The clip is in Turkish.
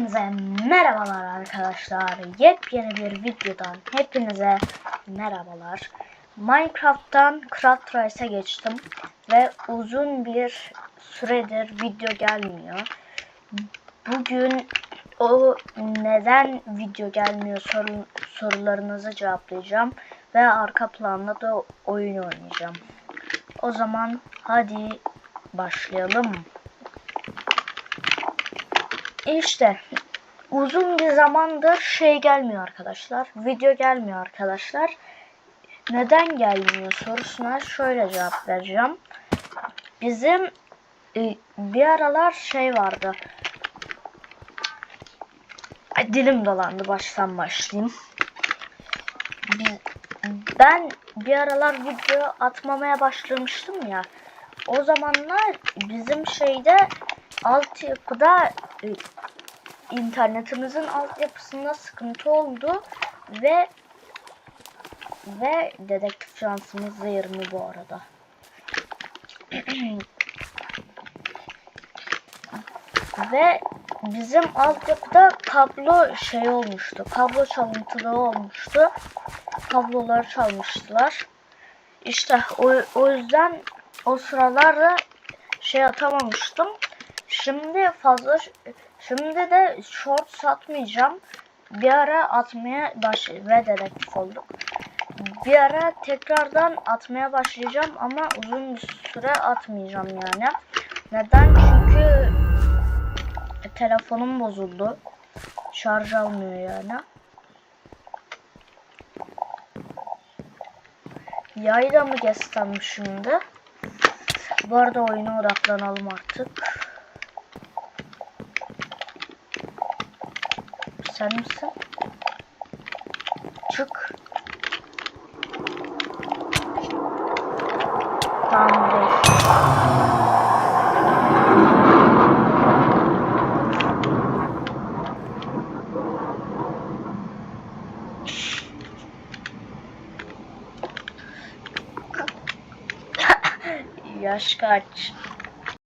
Hepinize merhabalar arkadaşlar. Yepyeni bir videodan hepinize merhabalar. Minecraft'tan Craft Rice'e geçtim ve uzun bir süredir video gelmiyor. Bugün o neden video gelmiyor soru, sorularınızı cevaplayacağım ve arka planda da oyun oynayacağım. O zaman hadi başlayalım. İşte uzun bir zamandır şey gelmiyor arkadaşlar. Video gelmiyor arkadaşlar. Neden gelmiyor sorusuna şöyle cevap vereceğim. Bizim e, bir aralar şey vardı. Ay, dilim dolandı baştan başlayayım. Ben bir aralar video atmamaya başlamıştım ya. O zamanlar bizim şeyde altyapıda internetimizin altyapısında sıkıntı oldu ve ve dedektif şansımız da 20 bu arada. ve bizim altyapıda kablo şey olmuştu. Kablo çalıntılı olmuştu. Kabloları çalmıştılar. İşte o, o yüzden o sıralarda şey atamamıştım. Şimdi fazla şimdi de short satmayacağım. Bir ara atmaya baş ve dedektif olduk. Bir ara tekrardan atmaya başlayacağım ama uzun bir süre atmayacağım yani. Neden? Çünkü telefonum bozuldu. Şarj almıyor yani. Yayı da mı geçsem şimdi? Bu arada oyuna odaklanalım artık. Misin? Çık. Tamam. Yaş kaç?